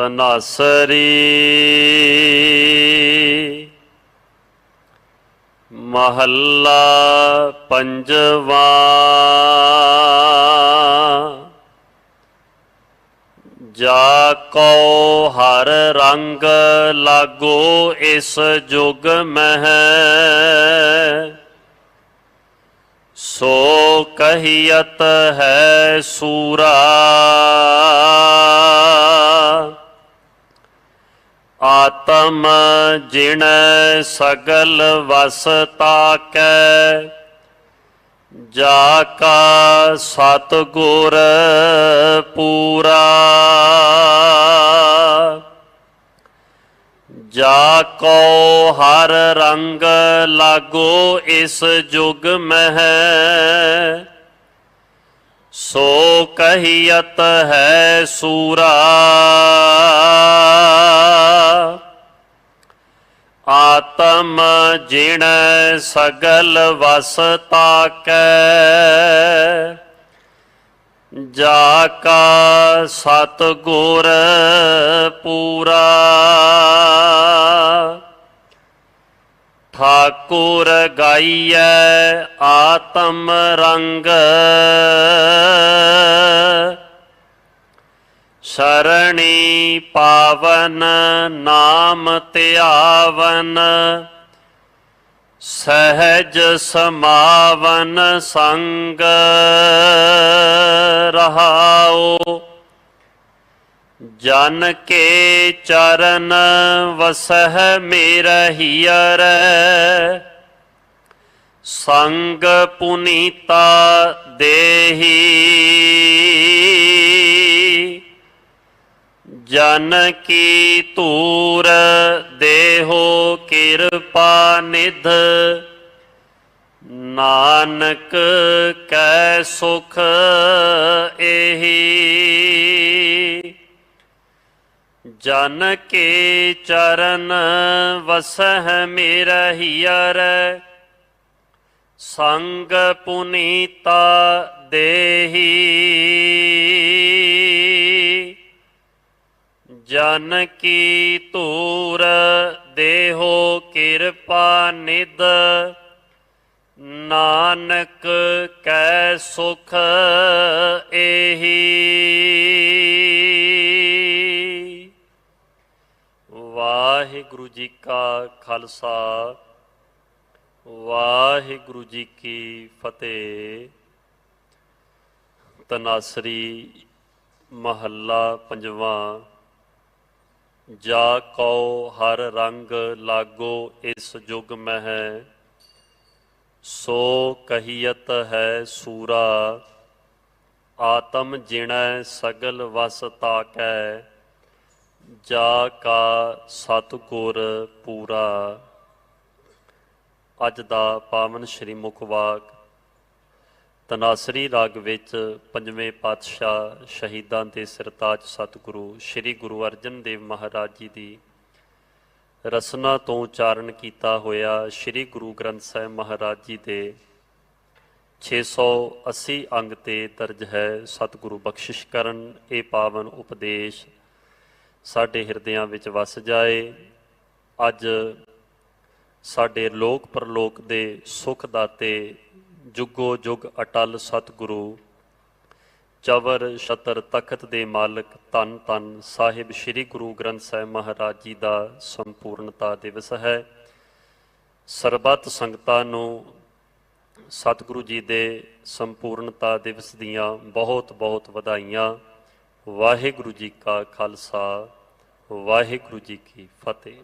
ਤਨਾਸਰੀ। ਮਹੱਲਾ ਪੰਜਵਾ। ਜਾ ਕੋ ਹਰ ਰੰਗ ਲਾਗੋ ਇਸ ਜੁਗ ਮਹਿ। ਸੋ ਕਹੀਅਤ ਹੈ ਸੂਰਾ। ਆਤਮ ਜਿਣ ਸਗਲ ਵਸ ਤਾਕੈ, ਜਾ ਕਾ ਸਤ ਗੁਰ ਪੂਰਾ। ਜਾ ਕੋ ਹਰ ਰੰਗ ਲਾਗੋ ਇਸ ਜੁਗ ਮਹਿ, ਸੋ ਕਹੀਅਤ ਹੈ ਸੂਰਾ। ਆਤਮ ਜਿਣ ਸਗਲ ਵਸ ਤਾਕੈ। ਜਾ ਕਾ ਸਤ ਗੁਰ ਪੂਰਾ। ਠਾਕੁਰ ਗਾਈਐ ਆਤਮ ਰੰਗ। ਸ਼ਰਣੀ ਪਾਵਨ ਨਾਮ ਧਿਆਵਨ, ਸਹਿਜ ਸਮਾਵਨ ਸੰਗ ਰਹਾਓ ਜਨ ਕੇ ਚਰਨ ਵਸਹ ਵਸਹਿ ਮੇਰਹੀਅਰ ਸੰਗ ਪੁਨੀਤਾ ਦੇਹੀ। ਜਨ ਕੀ ਧੂਰ, ਦੇਹੋ ਕਿਰਪਾ ਨਿਧ। ਨਾਨਕ ਕੈ ਸੁਖ ਇਹੀ ਜਨ ਕੇ ਚਰਨ ਮੇਰਾ ਮੇਰਹੀਅਰ। ਸੰਗ ਪੁਨੀਤਾ ਦੇਹੀ। ਜਨ ਕੀ ਧੂਰ ਦੇਹੋ ਕਿਰਪਾ ਨਿਦ ਨਾਨਕ ਕੈ ਸੁਖ ਇਹੀ ਵਾਹਿਗੁਰੂ ਜੀ ਕਾ ਖਾਲਸਾ, ਵਾਹਿਗੁਰੂ ਜੀ ਕੀ ਫਤਿਹ। ਤਨਾਸਰੀ ਮਹੱਲਾ ਪੰਜਵਾਂ ਜਾ ਕਉ ਹਰ ਰੰਗ ਲਾਗੋ ਇਸ ਜੁਗ ਮਹਿ, ਸੋ ਕਹੀਅਤ ਹੈ ਸੂਰਾ, ਆਤਮ ਜਿਣੈ ਸਗਲ ਵਸ ਤਾਕੈ, ਜਾ ਕਾ ਸਤਿਗੁਰ ਪੂਰਾ। ਅੱਜ ਦਾ ਪਾਵਨ ਸ਼੍ਰੀ ਮੁਖਵਾਕ ਤਨਾਸਰੀ ਰਾਗ ਵਿੱਚ ਪੰਜਵੇਂ ਪਾਤਸ਼ਾਹ ਸ਼ਹੀਦਾਂ ਦੇ ਸਿਰਤਾਜ ਸਤਿਗੁਰੂ ਸ੍ਰੀ ਗੁਰੂ ਅਰਜਨ ਦੇਵ ਮਹਾਰਾਜ ਜੀ ਦੀ ਰਸਨਾ ਤੋਂ ਉਚਾਰਨ ਕੀਤਾ ਹੋਇਆ ਸ੍ਰੀ ਗੁਰੂ ਗ੍ਰੰਥ ਸਾਹਿਬ ਮਹਾਰਾਜ ਜੀ ਦੇ 680 ਅੰਗ ਤੇ ਦਰਜ ਹੈ ਸਤਿਗੁਰੂ ਬਖਸ਼ਿਸ਼ ਕਰਨ, ਇਹ ਪਾਵਨ ਉਪਦੇਸ਼ ਸਾਡੇ ਹਿਰਦਿਆਂ ਵਿੱਚ ਵਸ ਜਾਏ। ਅੱਜ ਸਾਡੇ ਲੋਕ ਪਰਲੋਕ ਦੇ ਸੁਖ ਦਾਤੇ ਜੁਗੋ ਜੁਗ ਅਟਲ ਸਤਿਗੁਰੂ, ਚਵਰ ਛਤਰ ਤਖਤ ਦੇ ਮਾਲਕ ਧੰਨ ਧੰਨ ਸਾਹਿਬ ਸ੍ਰੀ ਗੁਰੂ ਗ੍ਰੰਥ ਸਾਹਿਬ ਮਹਾਰਾਜ ਜੀ ਦਾ ਸੰਪੂਰਨਤਾ ਦਿਵਸ ਹੈ। ਸਰਬੱਤ ਸੰਗਤਾਂ ਨੂੰ ਸਤਿਗੁਰੂ ਜੀ ਦੇ ਸੰਪੂਰਨਤਾ ਦਿਵਸ ਦੀਆਂ ਬਹੁਤ ਬਹੁਤ ਵਧਾਈਆਂ। ਵਾਹਿਗੁਰੂ ਜੀ ਕਾ ਖਾਲਸਾ, ਵਾਹਿਗੁਰੂ ਜੀ ਕੀ ਫਤਿਹ।